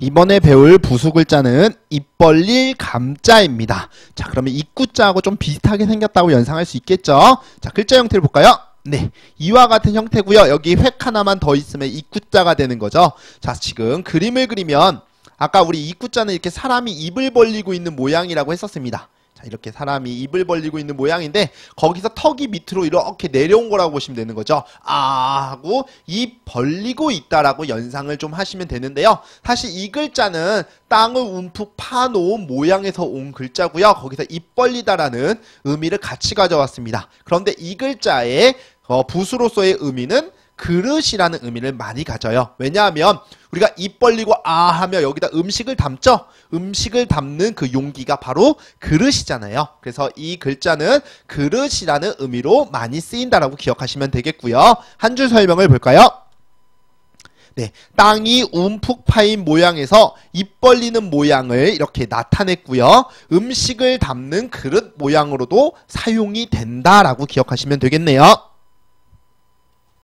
이번에 배울 부수 글자는 입 벌릴 감자입니다. 자, 그러면 입구자하고 좀 비슷하게 생겼다고 연상할 수 있겠죠? 자, 글자 형태를 볼까요? 네, 이와 같은 형태고요. 여기 획 하나만 더 있으면 입구자가 되는 거죠. 자, 지금 그림을 그리면 아까 우리 입구자는 이렇게 사람이 입을 벌리고 있는 모양이라고 했었습니다. 자, 이렇게 사람이 입을 벌리고 있는 모양인데 거기서 턱이 밑으로 이렇게 내려온 거라고 보시면 되는 거죠. 아 하고 입 벌리고 있다라고 연상을 좀 하시면 되는데요. 사실 이 글자는 땅을 움푹 파놓은 모양에서 온 글자고요. 거기서 입 벌리다라는 의미를 같이 가져왔습니다. 그런데 이 글자의 어, 부수로서의 의미는 그릇이라는 의미를 많이 가져요. 왜냐하면 우리가 입 벌리고 아 하며 여기다 음식을 담죠. 음식을 담는 그 용기가 바로 그릇이잖아요. 그래서 이 글자는 그릇이라는 의미로 많이 쓰인다라고 기억하시면 되겠고요. 한 줄 설명을 볼까요? 네, 땅이 움푹 파인 모양에서 입 벌리는 모양을 이렇게 나타냈고요. 음식을 담는 그릇 모양으로도 사용이 된다라고 기억하시면 되겠네요.